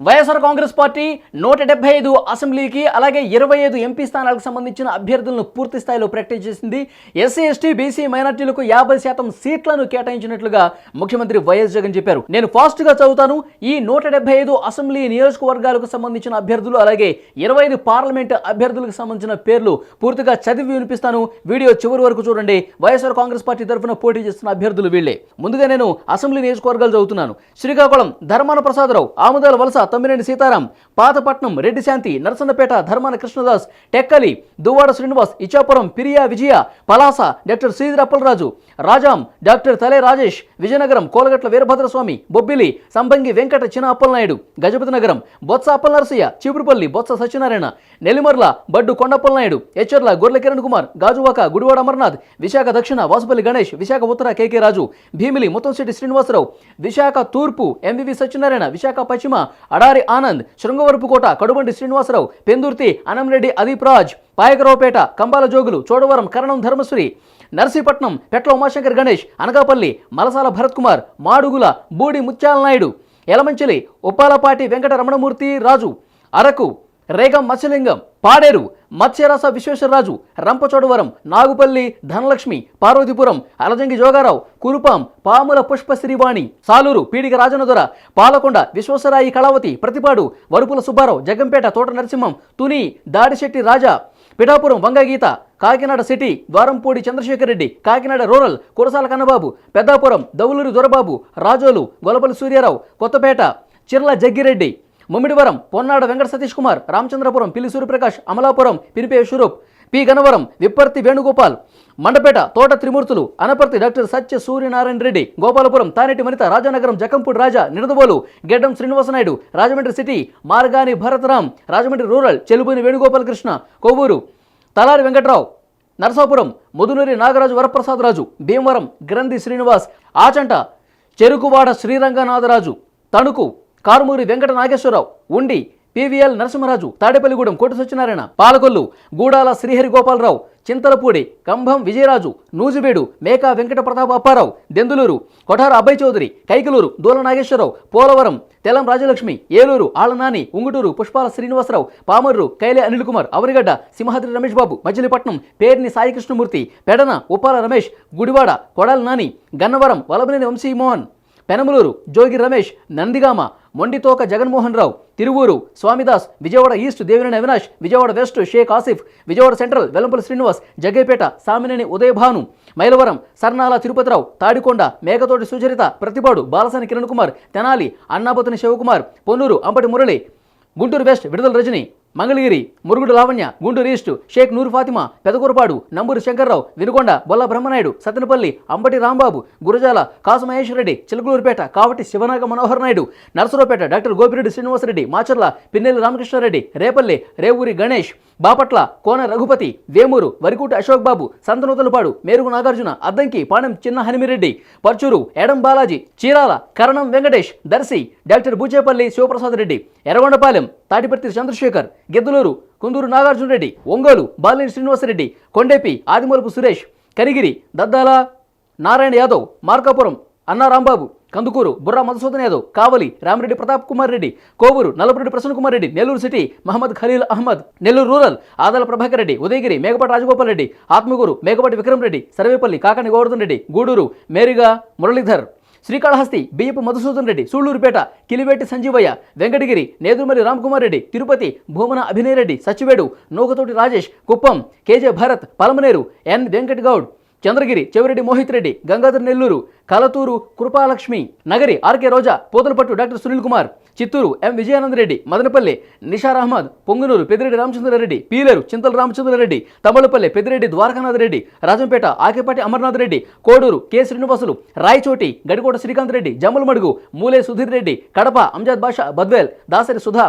YSR Congress party నూట డెబ్బై ఐదు అసెంబ్లీకి అలాగే ఇరవై ఐదు ఎంపీ స్థానాలకు సంబంధించిన అభ్యర్థులను పూర్తి స్థాయిలో ప్రకటించేసింది ఎస్సీ ఎస్టీ బీసీ మైనార్టీలకు యాభై శాతం సీట్లను కేటాయించినట్లుగా ముఖ్యమంత్రి వైఎస్ జగన్ చెప్పారు. నేను ఫాస్ట్గా చదువుతాను. ఈ నూట డెబ్బై ఐదు అసెంబ్లీ నియోజకవర్గాలకు సంబంధించిన అభ్యర్థులు అలాగే ఇరవై ఐదు పార్లమెంట్ అభ్యర్థులకు సంబంధించిన పేర్లు పూర్తిగా చదివి వినిపిస్తాను. వీడియో చివరి వరకు చూడండి. వైఎస్ఆర్ కాంగ్రెస్ పార్టీ తరఫున పోటీ చేస్తున్న అభ్యర్థులు వీళ్ళే. ముందుగా నేను అసెంబ్లీ నియోజకవర్గాలు చదువుతున్నాను. శ్రీకాకుళం ధర్మాన ప్రసాదరావు ఆముదాల వలస తమ్మినేని సీతారాం పాతపట్నం రెడ్డి శాంతి నరసన్నపేట ధర్మాన కృష్ణదాస్ టెక్కలి దువ్వాడ శ్రీనివాస్ ఇచ్చాపురం పిరియా విజయ పలాస డాక్టర్ శ్రీధర్ అప్పలరాజు రాజాం డాక్టర్ తలే రాజేష్ విజయనగరం కోలగట్ల వీరభద్రస్వామి బొబ్బిలి సంబంగి వెంకట చిన అప్పలనాయుడు గజపతి నగరం బొత్స అప్పలనరసయ్య చీపురుపల్లి బొత్స సత్యనారాయణ నెల్లిమర్ల బడ్డు కొండప్పలనాయుడు ఎచ్చర్ల గొర్రెల కిరణ్ కుమార్ గాజువాక గుడివాడ అమర్నాథ్ విశాఖ దక్షిణ వాసుపల్లి గణేష్ విశాఖ ఉత్తర కేకే రాజు భీమిలి ముత్తంశెట్టి శ్రీనివాసరావు విశాఖ తూర్పు ఎంవివి సత్యనారాయణ విశాఖ పశ్చిమ అడారి ఆనంద్ శృంగవరపుకోట కడుబండి శ్రీనివాసరావు పెందుర్తి అనంరెడ్డి అదీప్ రాజ్ పాయకరావుపేట కంబాల జోగులు చోడవరం కరణం ధర్మశ్రీ నర్సీపట్నం పెట్ల ఉమాశంకర్ గణేష్ అనకాపల్లి మలసాల భరత్ కుమార్ మాడుగుల బూడి ముత్యాల నాయుడు ఎలమంచిలి ఉప్పాలపాటి వెంకట రమణమూర్తి రాజు Araku Regam Matsyalingam Paderu మత్స్యరస Visweswara Raju Rampachodavaram Nagupalli Dhanalakshmi Parvathipuram Alajangi Joga Rao Kurupam Pamula Pushpa Srivani Saluru Peedika Rajannadora Palakonda విశ్వేశ్వరాయి Kalavathi Prathipadu Varupula Subbarao Jaggampeta Thota Narasimham Tuni Dadisetti Raja Pithapuram Vanga Geetha Kakinada city Dwarampudi Chandrasekhar Reddy Kakinada rural Kurasala Kannababu Peddapuram Dowluru Dorababu Razole Gollapalli Suryarao Kothapeta Chirla Jaggireddy Mummidivaram Ponnada Venkata Satish Kumar Ramachandrapuram Pilli Suryaprakash Amalapuram Pinipe Viswarup P. Gannavaram Vipparthi Venugopal Mandapeta Thota Trimurthulu Anaparthi doctor Satya Suryanarayana Reddy Gopalapuram Taneti Vanitha Rajanagaram Jakkampudi Raja Nidadavolu Geddam Srinivasanaidu Rajahmundry city Margani Bharatram Rajahmundry rural Chelluboina Venugopalakrishna Kovvur Talari Venkatrao Narasapuram Mudunuri Nagaraju Varaprasadaraju Bhimavaram Grandhi Srinivas Achanta Cherukuvada Sri Ranganatha Raju Tanuku Karumuri Venkata Nageswararao Undi PVL Narasimharaju Tadepalligudem కోటి Satyanarayana Palakollu Gudala Srihari Gopalarao Chintalapudi Kambham Vijayaraju Nuzvid Meka Venkata Pratap Apparao Denduluru Kothara Abhay Chowdary Kaikaluru Doola Nageswararao Polavaram Telam Rajalakshmi Eluru Alla Nani Unguturu Pushpala Srinivasarao Pamarru Kaile Anil Kumar Avanigadda Simhadri Ramesh Babu Machilipatnam Perni Saikrishnamurthy Pedana Uppala Ramesh Gudivada Kodali Nani Gannavaram Vallabhaneni Vamsimohan Penamaluru Jogi Ramesh Nandigama Monditoka Jaganmohan Rao Tiruvuru Swamidas Vijayawada East Devineni Avinash Vijayawada West Sheikh Asif Vijayawada Central Vellampalli Srinivas Jaggayyapeta Samineni Udayabhanu Mylavaram Sarnala Tirupatirao Tadikonda Mekathoti Sucharita Prathipadu Balasani Kiran Kumar Tenali Annabathuni Sivakumar Ponnuru Ambati Murali Guntur West Vidadala Rajini. Mangalagiri Murugudu Lavanya Guntur East Sheikh Noor Fatima Pedakurapadu Namburu Sankararao Vinukonda Bolla Brahmanaidu Sattenapalli Ambati Rambabu Gurazala Kasu Maheswarareddy Kavati Sivanaga Manohar Naidu Narasaraopet doctor Gopireddy Srinivasareddy Macherla Pinnelli Ramakrishnareddy Repalle Revuri Ganesh Bapatla Kona Raghupathi Vemuru Varikuti Ashok Babu Santhanuthalapadu Merugu Nagarjuna Addanki Panem Chinna Hanimireddy Parchur Yedam Balaji Chirala Karanam Venkatesh Darsi doctor Buchepalli Sivaprasad Reddy Yerragondapalem Tatiparthi Chandrasekhar Giddalur Kunduru Nagarjuna Reddy Ongole Balineni Srinivasareddy Kondapi Adimulapu Suresh Kanigiri Daddala Narayana Yadav Markapuram Anna Rambabu Kandukur Burra Madhusudan Yadav Kavali Ramireddy Pratap Kumar Reddy Kovur Nallapureddy Prasanna Kumar Reddy Nellore city Mohammed Khaleel Ahmed Nellore rural Adala Prabhakar Reddy Udayagiri Mekapati Rajagopal Reddy Atmakur Mekapati Vikram Reddy Sarvepalli Kakani Govardhan Reddy Gudur Meriga Muralidhar Srikalahasti Biyyapu Madhusudhan Reddy Sullurpeta Kiliveti Sanjeevaiah Venkatagiri Nedurumalli Ramkumar Reddy Tirupati Bhumana Abhinay Reddy Satyavedu Nukathoti Rajesh Kuppam KJ Bharat Palamaner N Venkat Goud Chandragiri Chevireddy Mohit Reddy Gangadhara Nellore Kalathur Krupalakshmi Nagari RK Roja Pothalapattu doctor Sunil Kumar Chittoor M Vijayanandareddy Madanapalle Nisar Ahmed Punganur Peddireddy Ramachandrareddy Pileru Chintala Ramachandrareddy Tamalapalli Peddireddy Dwarakanathareddy Rajampet Akepati Amarnath Reddy Koduru K. Srinivasulu Rayachoti Gadikota Srikanth Reddy Jammalamadugu Mule Sudheer Reddy Kadapa Amjad Basha Badvel Dasari Sudha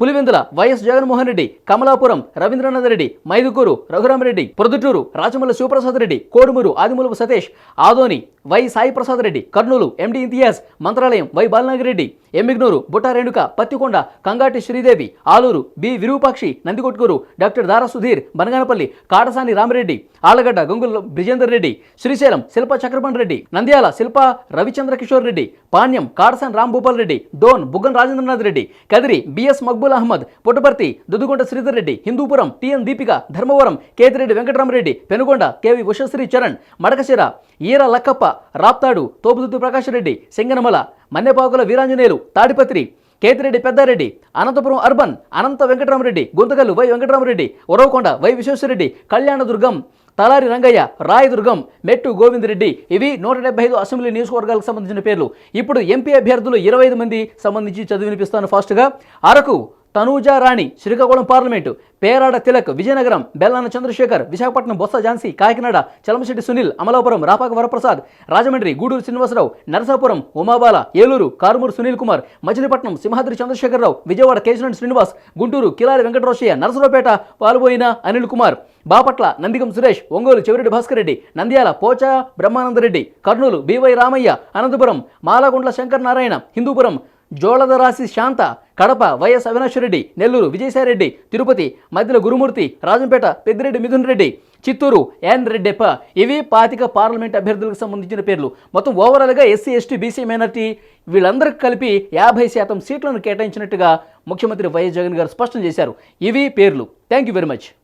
Pulivendula YS Jaganmohan Reddy Kamalapuram Ravindranath Reddy Mydukur Raghuramareddy Proddatur Rachamalli Sivaprasad Reddy Kodumur Adimulapu Satish Adoni Y Sai Prasad Reddy Kurnool MD Imtiaz Mantralayam Y Balanagireddy Yemmiganur Butta Renuka Pattikonda Kangati Sreedevi Aluru B Virupakshi Nandikotkur doctor Dara Sudheer Banaganapalle Katasani Ramareddy Allagadda Gangula Brijender Reddy Srisailam Shilpa Chakrapani Reddy Nandyal Shilpa Ravichandra Kishore Reddy Panyam Kadasani Rambhupal Reddy Dhone Buggana Rajendranath Reddy Kadiri BS Maqbool Ahmed Puttaparthi Duddukunta Sridhar Reddy Hindupur TN Deepika Dharmavaram Kethireddy Venkataramareddy Penukonda KV Ushasri Charan Madakasira Eera Lakkappa Raptadu Thopudurthi Prakash Reddy Singanamala Mannepakula Veeranjaneyulu Tadipatri Kethireddy Peddareddy Anantapur Urban Anantha Venkataramireddy Guntakal Y Venkataramireddy Uravakonda Y Visweswarareddy Kalyandurg Talari Rangaiah Rayadurg Mettu Govindareddy ఇవి నూట డెబ్బై ఐదు assembly నియోజకవర్గాలకు సంబంధించిన పేర్లు. ఇప్పుడు MP అభ్యర్థులు ఇరవై ఐదు మంది సంబంధించి చదివి వినిపిస్తాను ఫాస్ట్గా. Araku Tanuja Rani Srikakulam parliament Perada Tilak Vizianagaram Bellana Chandrasekhar Visakhapatnam Botcha Jhansi Kakinada Chalamasetti Sunil Amalapuram Rapaka Varaprasad Rajahmundry Gudur Srinivasarao Narasapuram Umabala Eluru Karumuri Sunil Kumar Machilipatnam Simhadri Chandrasekhararao Vijayawada Kesavan Srinivas Guntur Kilari Venkatarosaiah Narasaraopet Palboina Anil Kumar Bapatla Nandigam Suresh Ongole Chevireddy Bhaskar Reddy Nandyal Pocha Brahmanandareddy Kurnool BY Ramaiah Anantapur Malagundla Shankar Narayana Hindupur Joladarasi Shantha Kadapa YS Avinash Reddy Nellore Vijayasaireddy Tirupati Maddila Gurumurthy Rajampet Peddireddy Mithun Reddy Chittoor ఎన్ రెడ్డెప్ప ఇవి పాతిక parliament అభ్యర్థులకు సంబంధించిన పేర్లు. మొత్తం ఓవరాల్గా SC ST BC minority వీళ్ళందరికీ కలిపి యాభై శాతం సీట్లను కేటాయించినట్టుగా ముఖ్యమంత్రి వైఎస్ జగన్ గారు స్పష్టం చేశారు. ఇవి పేర్లు. Thank you very much.